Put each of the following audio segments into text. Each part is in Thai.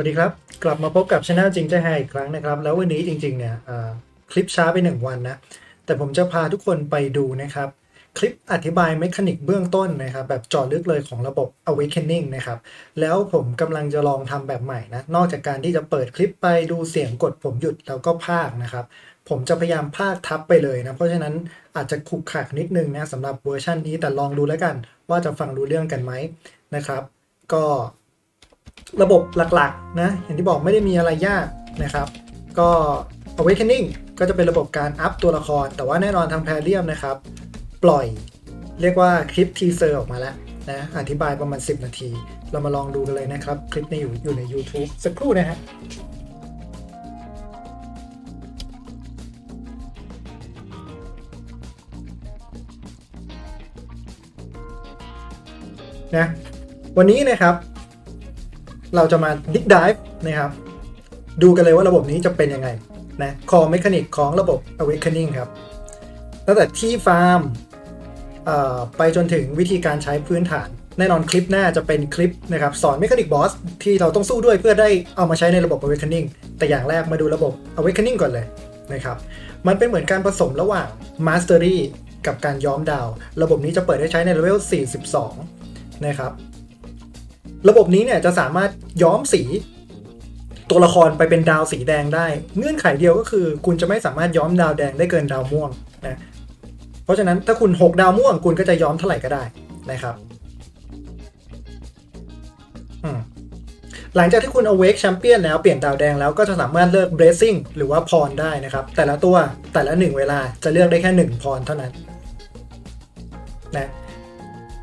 วัสดีครับ กลับมาพบกับช anel จริงใจแฮอีกครั้งนะครับ แล้ววันนี้จริงๆเนี่ยคลิปช้าไป 1 วันนะ แต่ผมจะพาทุกคนไปดูนะครับ คลิปอธิบายเมคานิกเบื้องต้นนะครับ แบบเจาะลึกเลยของระบบ awakening นะครับ แล้วผมกำลังจะลองทำแบบใหม่นะ นอกจากการที่จะเปิดคลิปไปดูเสียงกดผมหยุดแล้วก็พากนะครับ ผมจะพยายามพากทับไปเลยนะ เพราะฉะนั้นอาจจะขุกขักนิดนึงนะสำหรับเวอร์ชันนี้แต่ลองดูแล้วกัน ว่าจะฟังรู้เรื่องกันไหมนะครับ ก็ ระบบหลักๆนะอย่างที่บอกไม่ได้มีอะไรยากนะครับ ก็ Awakening ก็จะเป็นระบบการอัพตัวละคร แต่ว่าแน่นอนทางแพรเรียมนะครับ ปล่อยเรียกว่าคลิปทีเซอร์ออกมาแล้วนะอธิบายประมาณ 10 นาที เรามาลองดูกันเลยนะครับ คลิปนี้อยู่อยู่ใน YouTube สักครู่นะฮะนะวันนี้นะครับ เราจะมา Deep Dive นะครับดูกันเลยว่าระบบนี้จะเป็นยังไงนะคอเมคานิกของระบบ Awakening ครับตั้งแต่ที่ฟาร์มไปจนถึงวิธีการใช้พื้นฐาน แน่นอนคลิปหน้าจะเป็นคลิปนะครับสอนเมคานิกบอสที่เราต้องสู้ด้วยเพื่อได้เอามาใช้ในระบบ Awakening แต่อย่างแรกมาดูระบบ Awakening ก่อนเลยนะครับมันเป็นเหมือนการผสมระหว่าง Mastery กับการย้อมดาว ระบบนี้จะเปิดให้ใช้ในเลเวล 42 นะครับ ระบบนี้เนี่ยจะสามารถย้อมสี ตัวละครไปเป็นดาวสีแดงได้ เงื่อนไขเดียวก็คือ คุณจะไม่สามารถย้อมดาวแดงได้เกินดาวม่วงนะเพราะฉะนั้นถ้าคุณ 6 ดาวม่วง คุณก็จะย้อมเท่าไหร่ก็ได้นะครับหลังจากที่คุณ awake champion แล้วเปลี่ยนดาวแดงแล้วก็จะสามารถเลือก blessing หรือว่าพรได้นะครับ แต่ละตัวแต่ละหนึ่งเวลาจะเลือกได้แค่หนึ่งพรเท่านั้นนะ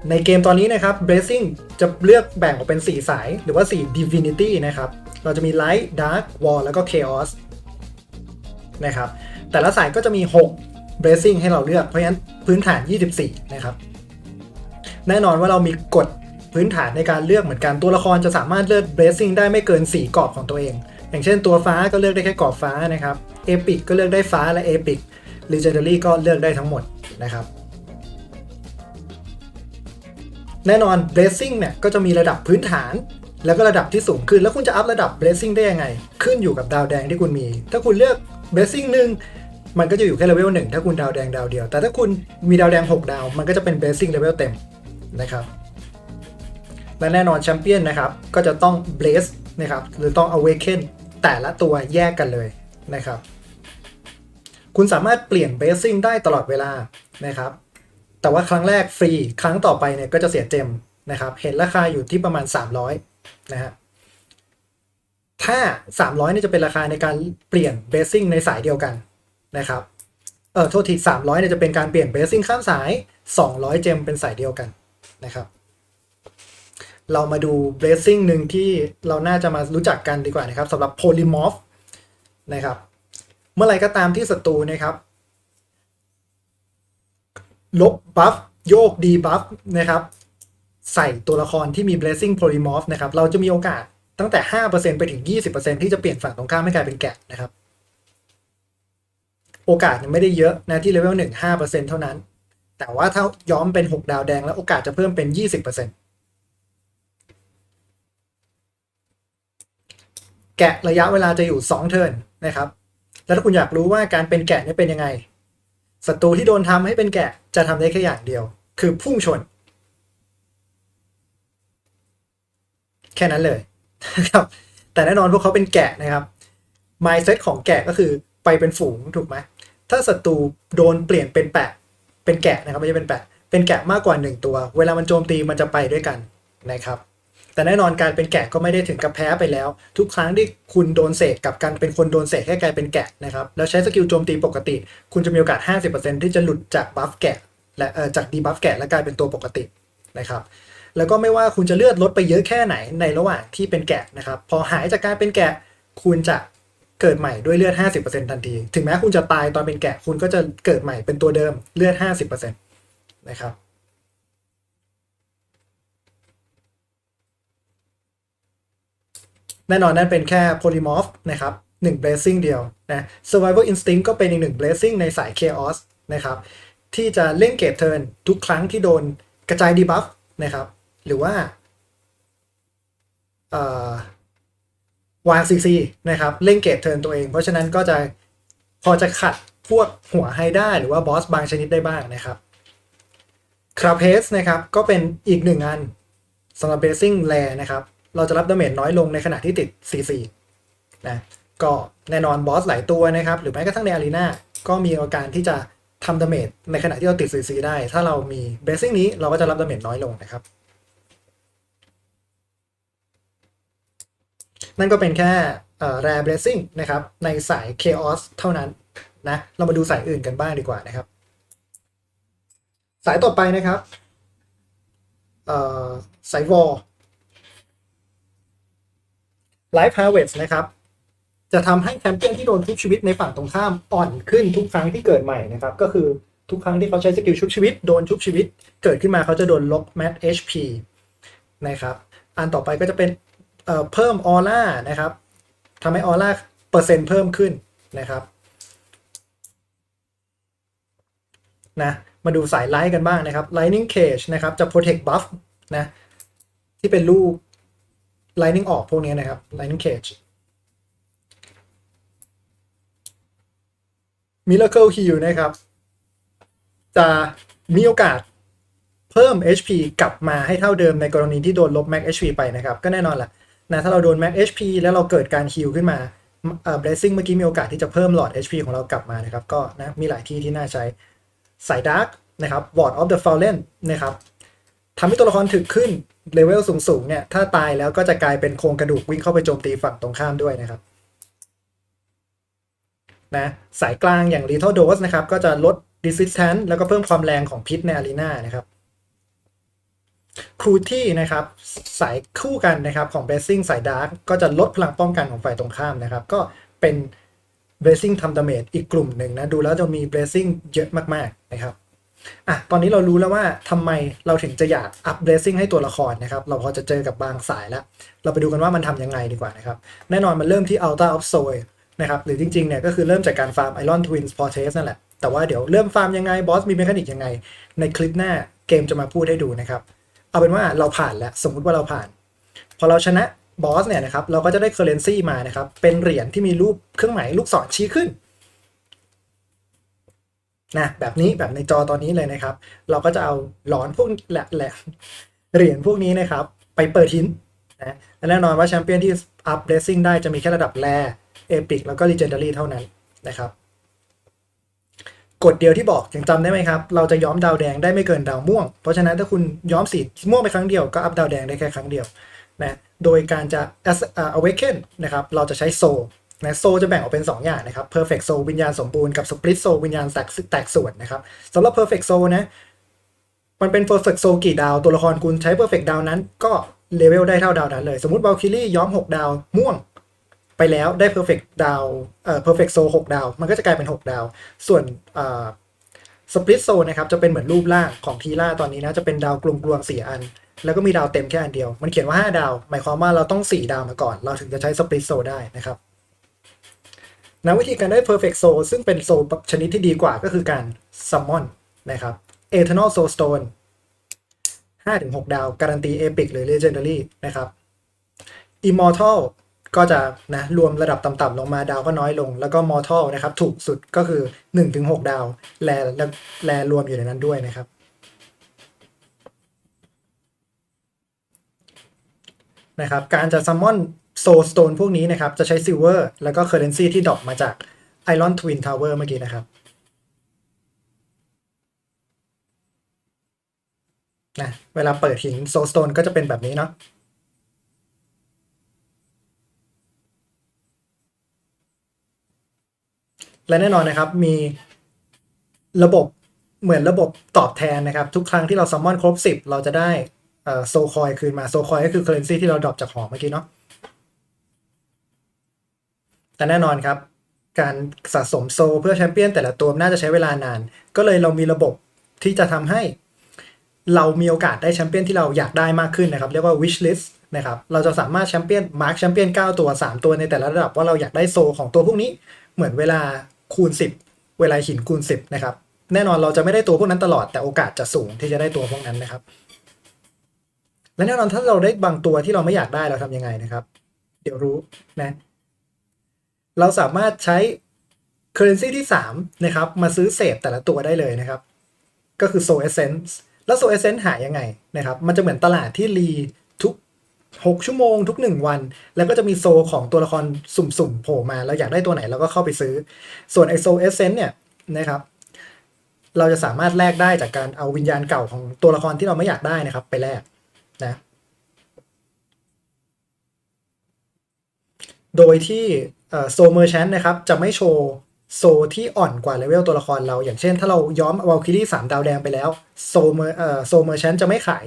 ในเกมตอนนี้นะครับ Blessing จะเลือกแบ่งออกเป็น 4 สาย หรือว่า 4 Divinity นะครับ เราจะมี Light Dark War แล้วก็ Chaos นะครับ แต่ละสายก็จะมี 6 Blessing ให้เราเลือก เพราะฉะนั้นพื้นฐาน 24 นะครับ แน่นอนว่าเรามีกฎพื้นฐานในการเลือกเหมือนกัน ตัวละครจะสามารถเลือก Blessing ได้ไม่เกิน 4 กรอบของตัวเอง อย่างเช่นตัวฟ้าก็เลือกได้แค่กรอบฟ้านะครับ Epic ก็เลือกได้ฟ้าและ Epic Legendary ก็เลือกได้ทั้งหมดนะครับ แน่นอน blessing เนี่ยก็จะมีระดับพื้นฐาน แล้วก็ระดับที่สูงขึ้น แล้วคุณจะอัพระดับ blessing ได้ยังไง ขึ้นอยู่กับดาวแดงที่คุณมี ถ้าคุณเลือก blessing หนึ่งมันก็จะอยู่แค่เลเวลหนึ่งถ้าคุณดาวแดงดาวเดียว แต่ถ้าคุณมีดาวแดง 6 ดาว มันก็จะเป็น blessing level เต็มนะครับและแน่นอนแชมเปี้ยนนะครับ ก็จะต้อง bless นะครับหรือต้อง awaken แต่ละตัวแยกกันเลยนะครับ คุณสามารถเปลี่ยน blessing ได้ตลอดเวลานะครับ แต่ว่าครั้งแรกฟรี ครั้งต่อไปเนี่ยก็จะเสียเจมนะครับ เห็นราคาอยู่ที่ประมาณ 300นะฮะ ถ้า 300เนี่ยจะเป็นราคาในการเปลี่ยนเบสซิ่งในสายเดียวกันนะครับ เออโทษที300เนี่ยจะเป็นการเปลี่ยนเบสซิ่งข้ามสาย 200 เจมเป็นสายเดียวกันนะครับ เรามาดูเบสซิ่งหนึ่งที่เราน่าจะมารู้จักกันดีกว่านะครับสำหรับโพลิมอฟนะครับ เมื่อไรก็ตามที่ศัตรูนะครับ ลบบัฟโยกดีบัฟนะครับ ใส่ตัวละครที่มี blessing polymorph นะครับ เราจะมีโอกาสตั้งแต่ 5%ไปถึง 20%ที่จะเปลี่ยนฝั่งตรงข้ามให้กลายเป็นแกะนะครับ โอกาสเนี่ยไม่ได้เยอะนะที่เลเวล1 5%เท่านั้น แต่ว่าถ้าย้อมเป็น 6 ดาวแดงแล้วโอกาสจะเพิ่มเป็น 20%แกะระยะเวลาจะอยู่ 2 เทิร์นนะครับ แล้วถ้าคุณอยากรู้ว่าการเป็นแกะนี่เป็นยังไง ศัตรูที่โดนทำให้เป็นแกะจะทำได้แค่อย่างเดียว คือพุ่งชน แค่นั้นเลยนะครับ แต่แน่นอนพวกเขาเป็นแกะนะครับ mindset ของแกะก็คือไปเป็นฝูงถูกไหมถ้าศัตรูโดนเปลี่ยนเป็นแปะ เป็นแกะนะครับไม่ใช่เป็นแปะ เป็นแกะมากกว่า1ตัว เวลามันโจมตีมันจะไปด้วยกันนะครับ แต่แน่นอนการเป็นแกะก็ไม่ได้ถึงกับแพ้ไปแล้ว ทุกครั้งที่คุณโดนเสกกับการเป็นคนโดนเสกให้กลายเป็นแกะนะครับแล้วใช้สกิลโจมตีปกติ คุณจะมีโอกาส 50%ที่จะหลุดจากบัฟแกะและจากดีบัฟแกะและกลายเป็นตัวปกตินะครับแล้วก็ไม่ว่าคุณจะเลือดลดไปเยอะแค่ไหนในระหว่างที่เป็นแกะนะครับพอหายจากการเป็นแกะคุณจะเกิดใหม่ด้วยเลือด 50%ทันที ถึงแม้คุณจะตายตอนเป็นแกะคุณก็จะเกิดใหม่เป็นตัวเดิมเลือด 50%นะครับ แน่นอนนั่นเป็นแค่ polymorph นะครับ1 blessing เดียวนะ survival instinct ก็เป็นอีกหนึ่ง blessing ในสาย chaos นะครับที่จะเล่นเกตเทิร์นทุกครั้งที่โดนกระจายดีบัฟนะครับหรือว่าวาง CC นะครับเล่นเกตเทิร์นตัวเอง เพราะฉะนั้นก็จะพอจะขัดพวกหัวไฮได้หรือว่าบอสบางชนิดได้บ้างนะครับคราเพสนะครับก็เป็นอีกหนึ่งอันสำหรับเบสซิ่งแลนะครับ เราจะรับดาเมจน้อยลงในขณะที่ติด CC นะก็แน่นอนบอสหลายตัวนะครับ หรือแม้กระทั่งในอารีนาก็มีโอกาสที่จะทำดาเมจในขณะที่เราติด CC ได้ ถ้าเรามีเบสซิ่งนี้เราก็จะรับดาเมจน้อยลงนะครับ นั่นก็เป็นแค่แร r เบ blessing นะครับ ในสาย chaos เท่านั้นนะเรามาดูสายอื่นกันบ้างดีกว่านะครับ สายต่อไปนะครับสายวอล Life Harvest นะครับ จะทำให้แชมเปี้ยนที่โดนทุบชีวิตในฝั่งตรงข้ามอ่อนขึ้นทุกครั้งที่เกิดใหม่นะครับ ก็คือทุกครั้งที่เขาใช้สกิลชุบชีวิตโดนชุบชีวิต เกิดขึ้นมาเขาจะโดนลบ mat HP นะครับ อันต่อไปก็จะเป็นเเพิ่มออร่านะครับทำให้ออร่าเปอร์เซ็นต์เพิ่มขึ้นนะครับนะมาดูสายไลท์กันบ้างนะครับ Lightning Cage นะครับจะ protect buff นะที่เป็นลูก Lightning ออกพวกนี้นะครับ Lightning Cage Miracle Heal นะครับ จะมีโอกาสเพิ่ม HP กลับมาให้เท่าเดิมในกรณีที่โดนลบ Max HP ไปนะครับ ก็แน่นอนแหละนะถ้าเราโดน Max HP แล้วเราเกิดการฮิลขึ้นมาเอ่อ Blessing เมื่อกี้มีโอกาสที่จะเพิ่มหลอด HP ของเรากลับมานะครับ ก็นะมีหลายที่ที่น่าใช้สาย Dark นะครับ Ward of the Fallen นะครับ ทำให้ตัวละครถึกขึ้นเลเวลสูงๆเนี่ยถ้าตายแล้วก็จะกลายเป็นโครงกระดูกวิ่งเข้าไปโจมตีฝั่งตรงข้ามด้วยนะครับนะสายกลางอย่าง Lethal Dose นะครับ ก็จะลด Resistance แล้วก็เพิ่มความแรงของพิษในอารีนานะครับครูที่นะครับสายคู่กันนะครับของ Blessing สาย Dark ก็จะลดพลังป้องกันของฝ่ายตรงข้ามนะครับ ก็เป็น Blessing ทำดาเมจอีกกลุ่มหนึ่งนะ ดูแล้วจะมี Blessing เยอะมากๆนะครับ อะตอนนี้เรารู้แล้วว่าทำไมเราถึงจะอยากอัพ Blessing ให้ตัวละครนะครับ เราพอจะเจอกับบางสายแล้ว เราไปดูกันว่ามันทำยังไงดีกว่านะครับ แน่นอนมันเริ่มที่ Altar of Soul นะครับ หรือจริงๆเนี่ยก็คือเริ่มจากการฟาร์ม Iron Twins Portraits นั่นแหละ แต่ว่าเดี๋ยวเริ่มฟาร์มยังไง บอสมีเมคานิกยังไง ในคลิปหน้าเกมจะมาพูดให้ดูนะครับ เอาเป็นว่าเราผ่านแล้วสมมุติว่าเราผ่าน พอเราชนะบอสเนี่ยนะครับเราก็จะได้เคอร์เรนซีมานะครับเป็นเหรียญที่มีรูปเครื่องหมายลูกศรชี้ขึ้น นะแบบนี้แบบในจอตอนนี้เลยนะครับ เราก็จะเอาหลอนพวกแหละแหละเหรียญพวกนี้นะครับ ไปเปิดทิ้นนะและแน่นอนว่าแชมเปี้ยนที่อัพเดซซิ่งได้จะมีแค่ระดับแรเอพิกแล้วก็ลีเจนดารี่เท่านั้นนะครับกฎเดียวที่บอกยังจำได้ไหมครับ เราจะย้อมดาวแดงได้ไม่เกินดาวม่วง เพราะฉะนั้นถ้าคุณย้อมสีม่วงไปครั้งเดียวก็อัพดาวแดงได้แค่ครั้งเดียวนะโดยการจะ awaken นะครับเราจะใช้โซ นะโซจะแบ่งออกเป็น 2 อย่างนะครับ perfect soul วิญญาณสมบูรณ์กับ split soul วิญญาณแตกแตกส่วนนะครับสำหรับ perfect soul นะมันเป็น perfect soul กี่ดาว ตัวละครคุณใช้ perfect ดาวนั้น ก็เลเวลได้เท่าดาวนั้นเลย สมมติ valkyrie ย้อม 6 ดาวม่วง ไปแล้วได้ perfect ดาวเอ่อ perfect soul 6 ดาว มันก็จะกลายเป็น 6 ดาว ส่วนเอ่อ split soul นะครับจะเป็นเหมือนรูปร่างของทีล่าตอนนี้นะจะเป็นดาวกลมกลวงสี่อันแล้วก็มีดาวเต็มแค่อันเดียว มันเขียนว่า 5 ดาว หมายความว่าเราต้อง 4 ดาวมาก่อน เราถึงจะใช้ split soul ได้นะครับ นะวิธีการได้ perfect soul ซึ่งเป็นโซลชนิดที่ดีกว่าก็คือการ summon นะครับ eternal soul stone 5-6 ดาว การันตี epic หรือ legendary นะครับ immortal ก็จะนะรวมระดับต่ำๆลงมาดาวก็น้อยลง แล้วก็ mortal นะครับ ถูกสุดก็คือ 1-6 ดาว แลแลรวมอยู่ในนั้นด้วยนะครับ นะครับ การจะ summon soul stone พวกนี้นะครับ จะใช้ silver แล้วก็ currency ที่ดรอปมาจาก iron twin tower เมื่อกี้นะครับนะเวลาเปิดหิน soul stone ก็จะเป็นแบบนี้เนาะและแน่นอนนะครับมีระบบเหมือนระบบตอบแทนนะครับ ทุกครั้งที่เราซัมมอนครบ 10 เราจะได้โซคอยคืนมาโซคอยก็คือเคอร์เรนซีที่เราดรอปจากหอเมื่อกี้เนาะ แต่แน่นอนครับ การสะสมโซเพื่อแชมเปี้ยนแต่ละตัวน่าจะใช้เวลานาน ก็เลยเรามีระบบที่จะทำให้ เรามีโอกาสได้แชมเปี้ยนที่เราอยากได้มากขึ้นนะครับ เรียกว่า wish list นะครับเราจะสามารถแชมเปี้ยนมาร์คแชมเปี้ยน9 ตัว 3 ตัวในแต่ละระดับว่าเราอยากได้โซของตัวพวกนี้เหมือนเวลาคูณ 10 เวลาหินคูณ 10 นะครับ แน่นอนเราจะไม่ได้ตัวพวกนั้นตลอดแต่โอกาสจะสูงที่จะได้ตัวพวกนั้นนะครับ และแน่นอนถ้าเราได้บางตัวที่เราไม่อยากได้เราทำยังไงนะครับ เดี๋ยวรู้นะ เราสามารถใช้ currency ที่ 3 นะครับ มาซื้อเสพแต่ละตัวได้เลยนะครับ ก็คือ soul essence แล้ว soul essence หายังไงนะครับ มันจะเหมือนตลาดที่รีทุก 6 ชั่วโมงทุก 1 วัน แล้วก็จะมีโซของตัวละครสุ่มๆโผล่มาเราอยากได้ตัวไหนเราก็เข้าไปซื้อ ส่วนไอโซเอเซนเนี่ยนะครับเราจะสามารถแลกได้จากการเอาวิญญาณเก่าของตัวละครที่เราไม่อยากได้นะครับ ไปแลกนะ โดยที่โซเมอร์แชนนะครับจะไม่โชว์โซที่อ่อนกว่าเลเวลตัวละครเรา อย่างเช่น ถ้าเราย้อมวอลคิรี่สามดาวแดงไปแล้วโซเมอร์โซเมอร์แชนจะไม่ขาย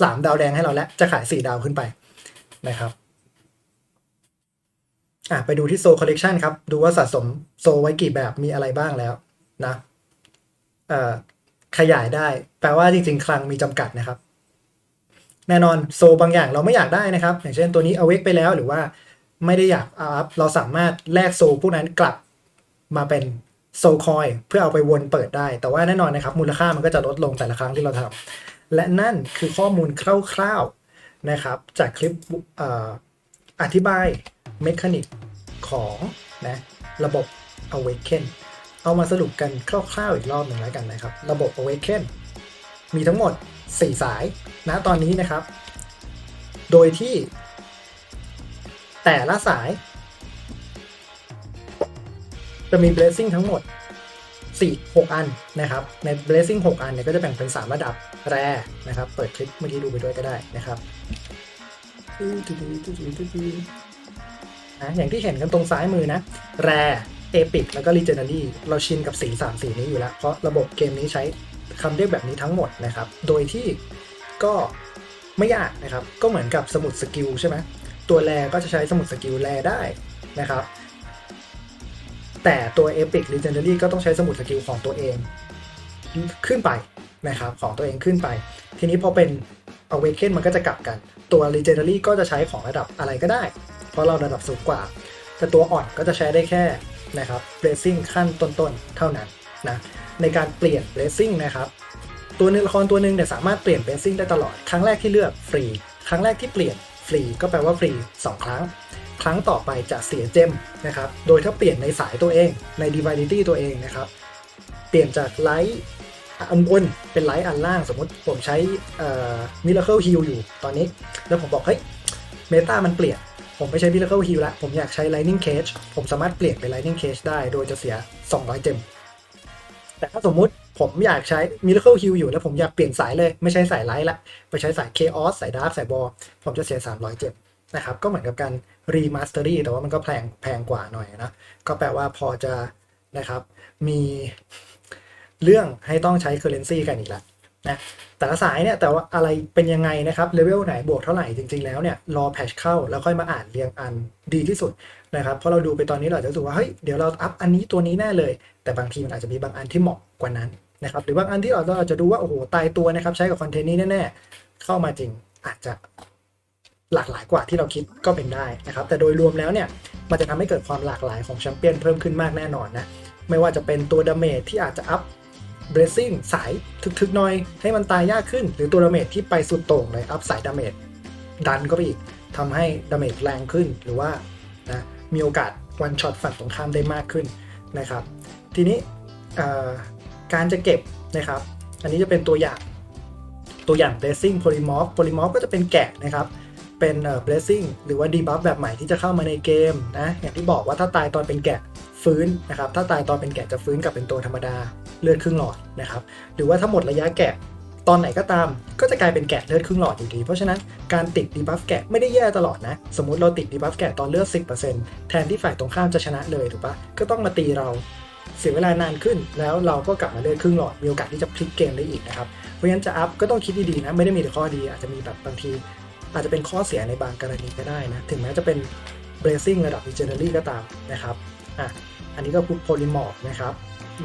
สามดาวแดงให้เราแล้ว จะขายสี่ดาวขึ้นไปนะครับอะไปดูที่โซคอลเลกชันครับ ดูว่าสะสมโซไว้กี่แบบมีอะไรบ้างแล้วนะเอ่อขยายได้ แปลว่าจริงๆ คลังมีจำกัดนะครับ แน่นอนโซบางอย่างเราไม่อยากได้นะครับ อย่างเช่นตัวนี้เอาเวกไปแล้วหรือว่า ไม่ได้อยากอัพเราสามารถแลกโซพวกนั้นกลับมาเป็นโซคอยเพื่อเอาไปวนเปิดได้ แต่ว่าแน่นอนนะครับ มูลค่ามันก็จะลดลงแต่ละครั้งที่เราทำและนั่นคือข้อมูลคร่าวๆนะครับ จากคลิปเอ่ออธิบายเมคานิกของนะระบบ Awaken เอามาสรุปกันคร่าวๆอีกรอบหนึ่งแล้วกันนะครับ ระบบ Awaken มีทั้งหมด 4 สายนะตอนนี้นะครับ โดยที่ แต่ละสาย จะมี blessing ทั้งหมด 4 6 อันนะครับ ใน blessing 6 อันเนี่ยก็จะแบ่งเป็น 3 ระดับแรนะครับ เปิดคลิปเมื่อกี้ดูไปด้วยก็ได้นะครับนะอย่างที่เห็นกันตรงซ้ายมือนะ แรเอพิกแล้วก็ legendary เราชินกับสี 3 สีนี้อยู่แล้ว เพราะระบบเกมนี้ใช้คำเรียกแบบนี้ทั้งหมดนะครับ โดยที่ก็ไม่ยากนะครับ ก็เหมือนกับสมุดสกิลใช่ไหม ตัวแรก็จะใช้สมุดสกิลแรได้นะครับ แต่ตัว Epic Legendary ก็ต้องใช้สมุดสกิลของตัวเองขึ้นไปนะครับของตัวเองขึ้นไป ทีนี้พอเป็น Awaken มันก็จะกลับกัน ตัว Legendary ก็จะใช้ของระดับอะไรก็ได้ เพราะเราระดับสูงกว่า แต่ตัวอ่อนก็จะใช้ได้แค่นะครับ Blessing ขั้นต้นๆ เท่านั้นนะในการเปลี่ยน Blessing นะครับตัวนึงละครตัวหนึ่งเนี่ยสามารถเปลี่ยน Blessing ได้ตลอด ครั้งแรกที่เลือกฟรี ครั้งแรกที่เปลี่ยน ฟรีก็แปลว่าฟรี 2 ครั้ง ครั้งต่อไปจะเสียเจมนะครับ โดยถ้าเปลี่ยนในสายตัวเองใน Divinity ตัวเองนะครับ เปลี่ยนจากไลท์อันบนเป็นไลท์อันล่างสมมติผมใช้เอ่อ Miracle Heal อยู่ตอนนี้ แล้วผมบอกเฮ้ยเมตามันเปลี่ยน ผมไม่ใช้ Miracle Heal ละผมอยากใช้ Lightning Cage ผมสามารถเปลี่ยนเป็น Lightning Cage ได้โดยจะเสีย 200 เจมแต่ถ้าสมมุติ ผมอยากใช้ Miracle Heal อยู่แล้วผมอยากเปลี่ยนสายเลย ไม่ใช่สายไลท์ละ ไปใช้สาย Chaos สาย Dark สายบอลผมจะเสีย 300เจมนะครับ ก็เหมือนกับการ Remastery แต่ว่ามันก็แพงแพงกว่าหน่อยนะ ก็แปลว่าพอจะนะครับ มีเรื่องให้ต้องใช้ Currency กันอีกแล้วนะแต่ละสายเนี่ยแต่ว่าอะไรเป็นยังไงนะครับเลเวลไหนบวกเท่าไหร่จริงๆแล้วเนี่ยรอแพชเข้าแล้วค่อยมาอ่านเรียงอันดีที่สุดนะครับเพราะเราดูไปตอนนี้เราจะรู้สึกว่าเฮ้ยเดี๋ยวเราอัพอันนี้ตัวนี้แน่เลย แต่บางทีมันอาจจะมีบางอันที่เหมาะกว่านั้น นะครับหรือบางอันที่เราเราจจะดูว่าโอ้โหตายตัวนะครับใช้กับคอนเทนต์นี้แน่ๆเข้ามาจริงอาจจะหลากหลายกว่าที่เราคิดก็เป็นได้นะครับแต่โดยรวมแล้วเนี่ยมันจะทำให้เกิดความหลากหลายของแชมเปี้ยนเพิ่มขึ้นมากแน่นอนนะไม่ว่าจะเป็นตัวดาเมจที่อาจจะอัพเบรซิ่งสายถึกๆหน่อย ให้มันตายยากขึ้น หรือตัวดาเมจที่ไปสุดโต่งเลยอัพสายดาเมจดันก็ไปอีกทำให้ดาเมจแรงขึ้นหรือว่านะมีโอกาสวันช็อตฝั่งตรงข้ามได้มากขึ้นนะครับ ทีนี้ การจะเก็บนะครับ อันนี้จะเป็นตัวอย่างตัวอย่าง blessing polymorph polymorph ก็จะเป็นแกะนะครับ เป็นเอ่อ blessing หรือว่า debuff แบบใหม่ที่จะเข้ามาในเกมนะ อย่างที่บอกว่าถ้าตายตอนเป็นแกะฟื้นนะครับ ถ้าตายตอนเป็นแกะจะฟื้นกลับเป็นตัวธรรมดาเลือดครึ่งหลอดนะครับ หรือว่าถ้าหมดระยะแกะตอนไหนก็ตาม ก็จะกลายเป็นแกะเลือดครึ่งหลอดอยู่ดี เพราะฉะนั้นการติดดีบัฟแกะไม่ได้แย่ตลอดนะ สมมติเราติดดีบัฟแกะตอนเลือด 10%แทนที่ฝ่ายตรงข้ามจะชนะเลยถูกปะก็ต้องมาตีเรา เสียเวลานานขึ้น แล้วเราก็กลับมาเลือดครึ่งหลอดมีโอกาสที่จะพลิกเกมได้อีกนะครับเพราะฉะนั้นจะอัพก็ต้องคิดดีๆนะไม่ได้มีแต่ข้อดีอาจจะมีแบบบางที อาจจะเป็นข้อเสียในบางกรณีก็ได้นะถึงแม้จะเป็น blessing ระดับ legendary ก็ตามนะครับอะอันนี้ก็พูด polymorph นะครับ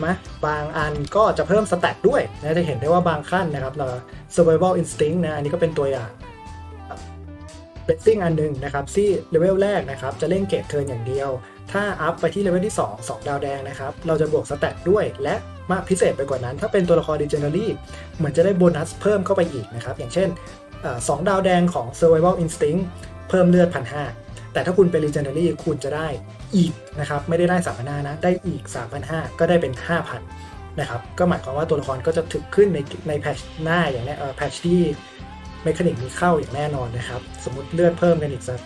มาบางอันก็จะเพิ่มสแตทด้วยนะจะเห็นได้ว่าบางขั้นนะครับเรา survival instinct นะอันนี้ก็เป็นตัวอย่าง blessing อันหนึ่งนะครับที่เลเวลแรกนะครับจะเล่นเกตเทิร์นอย่างเดียว ถ้าอัพไปที่เลเวลที่ 2 2 ดาวแดงนะครับ เราจะบวกสแตทด้วย และมากพิเศษไปกว่านั้น ถ้าเป็นตัวละคร legendary เหมือนจะได้โบนัสเพิ่มเข้าไปอีกนะครับ อย่างเช่นสองดาวแดงของ survival instinct เพิ่มเลือดพันห้าแต่ถ้าคุณเป็น Legendary คุณจะได้อีกนะครับ ไม่ได้ได้3,500นะ ได้อีก 3,500 ก็ได้เป็น 5,000 นะครับ ก็หมายความว่าตัวละครก็จะถึกขึ้นในในแพชหน้าอย่างนี้เออแพชที่เมคานิกนี้เข้าอย่างแน่นอนนะครับ สมมติเลือดเพิ่มกันอีกสัก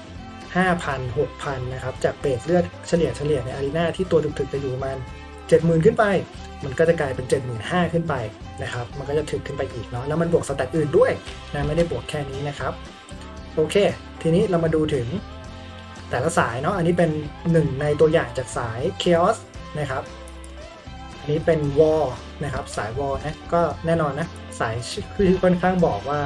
5,000 6,000นะครับจากเบสเลือดเฉลี่ยเฉลี่ยในอารีนาที่ตัวถึกๆจะอยู่ประมาณ70,000 ขึ้นไป มันก็จะกลายเป็น 75,000 ขึ้นไปนะครับมันก็จะถึกขึ้นไปอีกเนาะแล้วมันบวกสแตทอื่นด้วยนะไม่ได้บวกแค่นี้นะครับโอเค ทีนี้เรามาดูถึงแต่ละสายเนาะอันนี้เป็นหนึ่งในตัวอย่างจากสาย Chaos นะครับอันนี้เป็น War นะครับสาย War นะก็แน่นอนนะสายคือค่อนข้างบอกว่า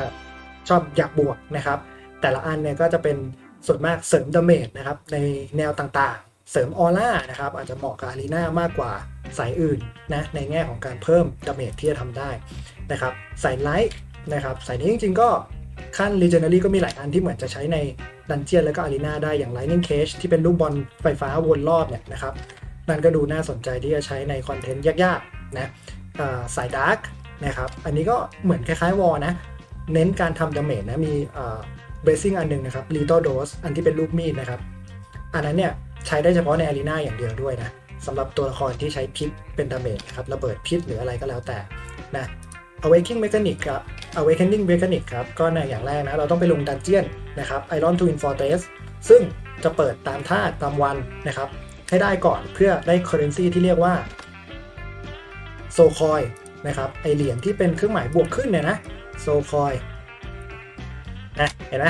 ชอบอยากบวกนะครับ แต่ละอันเนี่ยก็จะเป็น ส่วนมากเสริมดาเมจนะครับในแนวต่างๆ เสริมออร่านะครับอาจจะเหมาะกับอารีนามากกว่าสายอื่นนะในแง่ของการเพิ่มดาเมจที่จะทำได้นะครับสายไลท์นะครับสายนี้จริงๆก็ขั้น Legendary ก็มีหลายอันที่เหมือนจะใช้ในดันเจียนแล้วก็อารีนาได้อย่าง Lightning Cage ที่เป็นลูกบอลไฟฟ้าวนรอบเนี่ยนะครับนั่นก็ดูน่าสนใจที่จะใช้ในคอนเทนต์ยากๆนะสายดาร์กนะครับ อันนี้ก็เหมือนคล้ายๆวอลนะ เน้นการทำดาเมจนะ มี เบรซิ่งอันหนึ่งนะครับ Lethal Dose อันที่เป็นลูกมีดนะครับ อันนั้นเนี่ยใช้ได้เฉพาะในอารีนาอย่างเดียวด้วยนะสำหรับตัวละครที่ใช้พิษเป็นดาเมจครับระเบิดพิษหรืออะไรก็แล้วแต่นะ Awakening Mechanic ครับ Awakening Mechanic ครับ ก็ในอย่างแรกนะ เราต้องไปลงดันเจียนนะครับ Iron Twin Fortress ซึ่งจะเปิดตามธาตามวันนะครับ ให้ได้ก่อนเพื่อได้ currency ที่เรียกว่าโซคอยนะครับ ไอเหรียญที่เป็นเครื่องหมายบวกขึ้นเนี่ยนะโซคอย เห็นไหม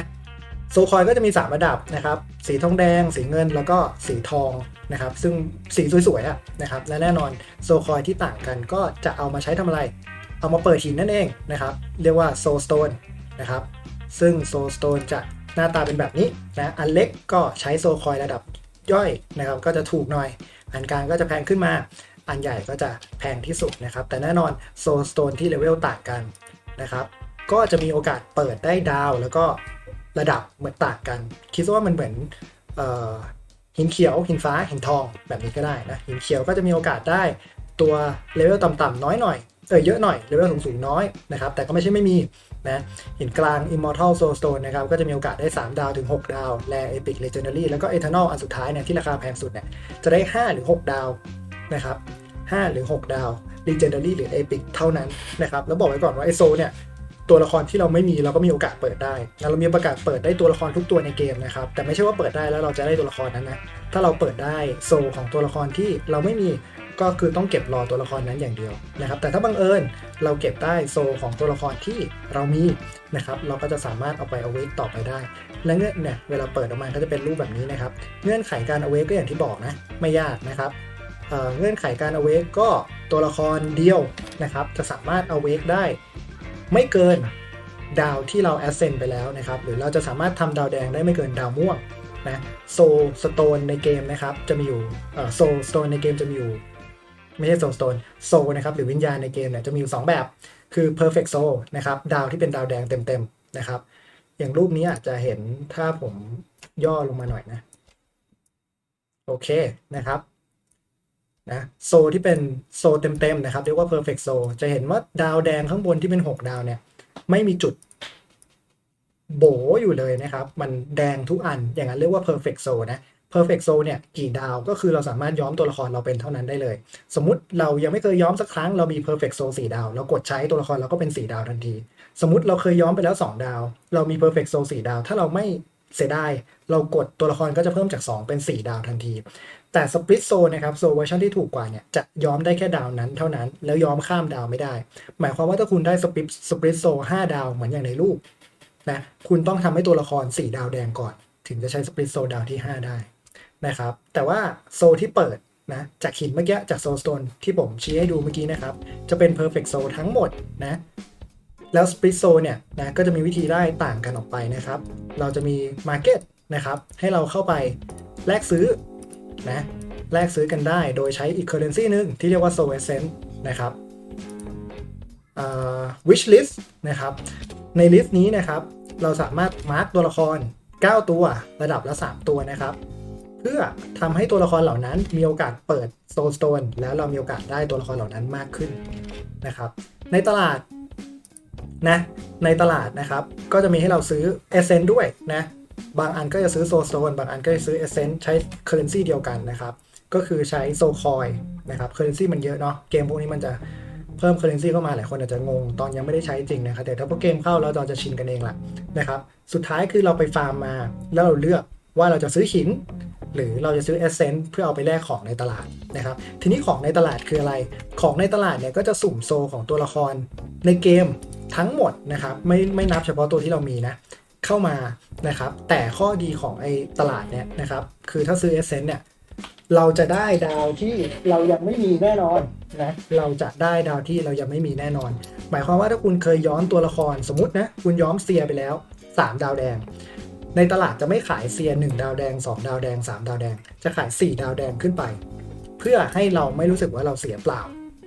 โซคอยก็จะมี 3 ระดับนะครับ สีทองแดง สีเงินแล้วก็สีทองนะครับ ซึ่งสีสวยๆนะครับและแน่นอนโซคอยที่ต่างกันก็จะเอามาใช้ทำอะไร เอามาเปิดหินนั่นเองนะครับ เรียกว่าโซสโตนนะครับ ซึ่งโซสโตนจะหน้าตาเป็นแบบนี้นะอันเล็กก็ใช้โซคอยระดับย่อยนะครับ ก็จะถูกหน่อย อันกลางก็จะแพงขึ้นมา อันใหญ่ก็จะแพงที่สุดนะครับ แต่แน่นอนโซสโตนที่เลเวลต่างกันนะครับ ก็จะมีโอกาสเปิดได้ดาวแล้วก็ระดับเหมือนต่างกัน คิดว่ามันเหมือนออหินเขียว หินฟ้า หินทองแบบนี้ก็ได้นะ หินเขียวก็จะมีโอกาสได้ตัวเลเวลต่ำๆน้อยหน่อยเออเยอะหน่อยเลเวลสูงๆน้อยนะครับ แต่ก็ไม่ใช่ไม่มีนะหินกลาง Immortal Soulstone นะครับ ก็จะมีโอกาสได้ 3 ดาวถึง 6 ดาวแล Epic Legendary แล้วก็ Eternal อันสุดท้ายเนี่ยที่ราคาแพงสุดเนี่ยจะได้ 5 หรือ 6 ดาวนะครับ5หรือ 6 ดาว Legendary หรือ Epic เท่านั้นนะครับ แล้วบอกไว้ก่อนว่าไอโซเนี่ย ตัวละครที่เราไม่มีเราก็มีโอกาสเปิดได้แล้วเรามีโอกาสเปิดได้ตัวละครทุกตัวในเกมนะครับ แต่ไม่ใช่ว่าเปิดได้แล้วเราจะได้ตัวละครนั้นนะ ถ้าเราเปิดได้โซของตัวละครที่เราไม่มีก็คือต้องเก็บรอตัวละครนั้นอย่างเดียวนะครับ แต่ถ้าบังเอิญเราเก็บได้โซของตัวละครที่เรามีนะครับ เราก็จะสามารถเอาไปเอาเวกต่อไปได้ และเงื่อนเนี่ยเวลาเปิดออกมาก็จะเป็นรูปแบบนี้นะครับ เงื่อนไขการเอาเวกก็อย่างที่บอกนะ ไม่ยากนะครับเอ่อเงื่อนไขการเอาเวกก็ตัวละครเดียวนะครับ จะสามารถเอาเวกได้ ไม่เกินดาวที่เราแอสเซนไปแล้วนะครับ หรือเราจะสามารถทำดาวแดงได้ไม่เกินดาวม่วงนะโซสโตนในเกมนะครับ จะมีอยู่โซสโตนในเกมจะมีอยู่ ไม่ใช่โซสโตนโซนะครับ หรือวิญญาณในเกมเนี่ยจะมีอยู่ 2 แบบ คือ perfect soul นะครับ ดาวที่เป็นดาวแดงเต็มๆนะครับ อย่างรูปนี้อาจจะเห็นถ้าผมย่อลงมาหน่อยนะ โอเคนะครับ นะโซที่เป็นโซเต็มๆนะครับเรียกว่า perfect so จะเห็นว่าดาวแดงข้างบนที่เป็น 6 ดาวเนี่ยไม่มีจุดโบอยู่เลยนะครับ มันแดงทุกอันอย่างนั้นเรียกว่า perfect so นะ perfect so เนี่ยกี่ดาวก็คือเราสามารถย้อมตัวละครเราเป็นเท่านั้นได้เลย สมมติเรายังไม่เคยย้อมสักครั้งเรามี perfect soul 4ดาวเรากดใช้ตัวละครเราก็เป็น 4 ดาวทันที สมมติเราเคยย้อมไปแล้ว 2 ดาว เรามี perfect soul 4ดาว ถ้าเราไม่เสียดายเรากดตัวละครก็จะเพิ่มจาก 2 เป็น 4 ดาวทันที แต่ split soul นะครับ soul เวอร์ชันที่ถูกกว่าเนี่ยจะย้อมได้แค่ดาวนั้นเท่านั้น แล้วย้อมข้ามดาวไม่ได้ หมายความว่าถ้าคุณได้ split split soul 5ดาวเหมือนอย่างในรูปนะคุณต้องทำให้ตัวละคร 4 ดาวแดงก่อน ถึงจะใช้ split soul ดาวที่ 5 ได้นะครับ แต่ว่าโซที่เปิดนะจากหินเมื่อกี้จากโซสโตนที่ผมชี้ให้ดูเมื่อกี้นะครับ จะเป็น perfect soul ทั้งหมดนะแล้ว split soul เนี่ยนะก็จะมีวิธีได้ต่างกันออกไปนะครับ เราจะมี market นะครับ ให้เราเข้าไปแลกซื้อ นะแลกซื้อกันได้โดยใช้อีก currency หนึ่งที่เรียกว่า soul essence นะครับเอ่อ wish list นะครับ ในลิสต์นี้นะครับ เราสามารถมาร์กตัวละคร 9 ตัวระดับละ 3 ตัวนะครับ เพื่อทำให้ตัวละครเหล่านั้นมีโอกาสเปิด Soul Stone แล้วเรามีโอกาสได้ตัวละครเหล่านั้นมากขึ้นนะครับ ในตลาดนะในตลาดนะครับ ก็จะมีให้เราซื้อ Essence ด้วยนะ บางอันก็จะซื้อโซโซนบางอันก็จะซื้อเอเซนใช้เคอร์เรนซีเดียวกันนะครับ ก็คือใช้โซคอยนะครับเคอร์เรนซีมันเยอะเนาะเกมพวกนี้มันจะเพิ่มเคอร์เรนซีเข้ามาหลายคนอาจจะงงตอนยังไม่ได้ใช้จริงนะครับ แต่ถ้าพอเกมเข้าแล้วเราจะชินกันเองละนะครับ สุดท้ายคือเราไปฟาร์มมา แล้วเราเลือกว่าเราจะซื้อหิน หรือเราจะซื้อเอเซนเพื่อเอาไปแลกของในตลาดนะครับ ทีนี้ของในตลาดคืออะไร ของในตลาดเนี่ยก็จะสุ่มโซของตัวละครในเกมทั้งหมดนะครับไม่ไม่นับเฉพาะตัวที่เรามีนะ เข้ามานะครับ แต่ข้อดีของไอ้ตลาดเนี่ยนะครับ คือถ้าซื้อเอเซนเนี่ย เราจะได้ดาวที่เรายังไม่มีแน่นอนนะ เราจะได้ดาวที่เรายังไม่มีแน่นอน หมายความว่าถ้าคุณเคยย้อนตัวละครสมมตินะ คุณย้อมเซียไปแล้ว 3 ดาวแดง ในตลาดจะไม่ขายเซีย 1 ดาวแดง 2 ดาวแดง 3 ดาวแดง จะขาย 4 ดาวแดงขึ้นไป เพื่อให้เราไม่รู้สึกว่าเราเสียเปล่า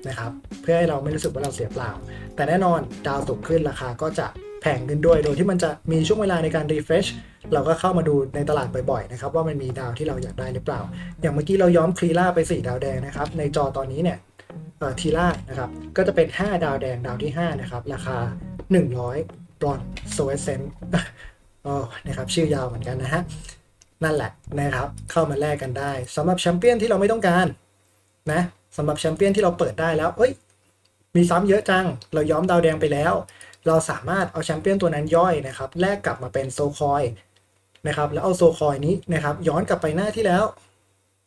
นะครับ เพื่อให้เราไม่รู้สึกว่าเราเสียเปล่า แต่แน่นอนดาวสูงขึ้นราคาก็จะ แพงขึ้นด้วย โดยที่มันจะมีช่วงเวลาในการ refresh เราก็เข้ามาดูในตลาดบ่อยๆนะครับว่ามันมีดาวที่เราอยากได้หรือเปล่า อย่างเมื่อกี้เราย้อมคลีล่าไป 4 ดาวแดงนะครับ ในจอตอนนี้เนี่ยเอ่อทีล่านะครับก็จะเป็น 5 ดาวแดงดาวที่ 5 นะครับ ราคา 100บรอนโซเอเซนอ๋อนะครับชื่อยาวเหมือนกันนะฮะนั่นแหละนะครับ เข้ามาแลกกันได้สำหรับแชมเปี้ยนที่เราไม่ต้องการนะสำหรับแชมเปี้ยนที่เราเปิดได้แล้วเอ้ยมีซ้ำเยอะจัง เราย้อมดาวแดงไปแล้ว เราสามารถเอาแชมเปี้ยนตัวนั้นย่อยนะครับแลกกลับมาเป็นโซคอยนะครับแล้วเอาโซคอยนี้นะครับย้อนกลับไปหน้าที่แล้ว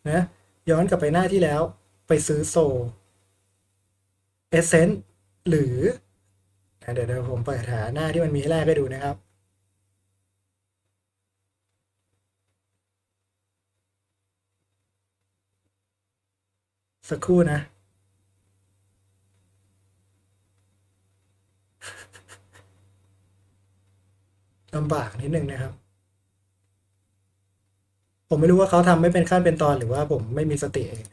นะย้อนกลับไปหน้าที่แล้วไปซื้อโซเอเซนหรือเดี๋ยวเดี๋ยวผมเปิดหาหน้าที่มันมีให้แลกให้ดูนะครับสักครู่นะ ลำบากนิดนึงนะครับ ผมไม่รู้ว่าเขาทำไม่เป็นขั้นเป็นตอนหรือว่าผมไม่มีสติเอง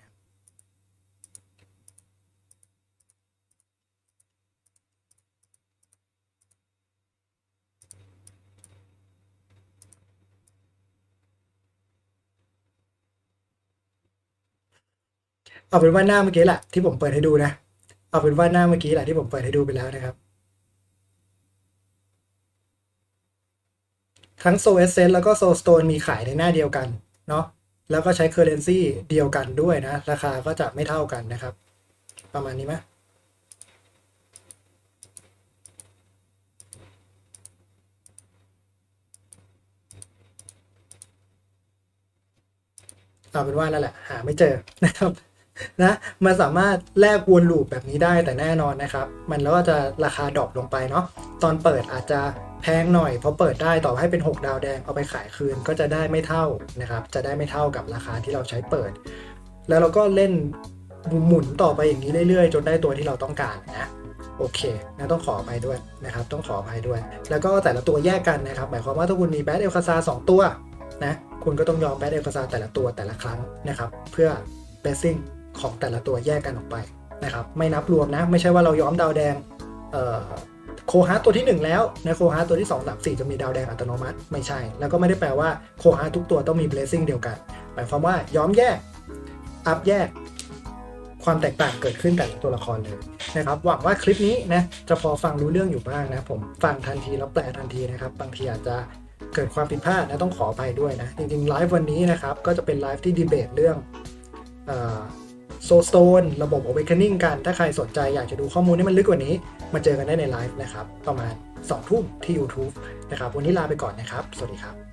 เอาเป็นว่าหน้าเมื่อกี้แหละที่ผมเปิดให้ดูนะ เอาเป็นว่าหน้าเมื่อกี้แหละที่ผมเปิดให้ดูไปแล้วนะครับ ทั้งโซเอเซนแล้วก็โซสโตนมีขายในหน้าเดียวกันเนาะแล้วก็ใช้เคอร์เรนซีเดียวกันด้วยนะ ราคาก็จะไม่เท่ากันนะครับ ประมาณนี้ไหมเอาเป็นว่านั่นแหละ หาไม่เจอนะครับ นะมันสามารถแลกวนลูปแบบนี้ได้แต่แน่นอนนะครับ มันแล้วก็จะราคาดรอปลงไปเนาะตอนเปิดอาจจะแพงหน่อยพอเปิดได้ต่อให้เป็น 6 ดาวแดงเอาไปขายคืนก็จะได้ไม่เท่านะครับจะได้ไม่เท่ากับราคาที่เราใช้เปิด แล้วเราก็เล่นหมุนต่อไปอย่างนี้เรื่อยๆ จนได้ตัวที่เราต้องการนะโอเคนะต้องขออภัยด้วยนะครับ ต้องขออภัยด้วย แล้วก็แต่ละตัวแยกกันนะครับ หมายความว่าถ้าคุณมีแบดเอลคาซาสองตัวนะ คุณก็ต้องยอมแบดเอลคาซาแต่ละตัวแต่ละครั้งนะครับ เพื่อเบสซิ่ง ของแต่ละตัวแยกกันออกไปนะครับ ไม่นับรวมนะ ไม่ใช่ว่าเราย้อมดาวแดงโคฮาร์ตตัวที่ 1 แล้วในโคฮาร์ตตัวที่ 2 3 4 จะมีดาวแดงอัตโนมัติ ไม่ใช่ แล้วก็ไม่ได้แปลว่าโคฮาร์ตทุกตัวต้องมีเบสซิ่งเดียวกัน หมายความว่าย้อมแยก อัพแยก ความแตกต่างเกิดขึ้นแต่ละตัวละครเลยนะครับ หวังว่าคลิปนี้นะจะพอฟังรู้เรื่องอยู่บ้างนะผมฟังทันทีแล้วแปลทันทีนะครับ บางทีอาจจะเกิดความผิดพลาดนะต้องขออภัยด้วยนะ จริงๆไลฟ์วันนี้นะครับก็จะเป็นไลฟ์ที่ดีเบตเรื่อง โซสโตนระบบ Awakening กัน ถ้าใครสนใจอยากจะดูข้อมูลที่มันลึกกว่านี้ มาเจอกันได้ในไลฟ์นะครับ ประมาณ 2 ทุ่มที่ YouTube นะครับ วันนี้ลาไปก่อนนะครับ สวัสดีครับ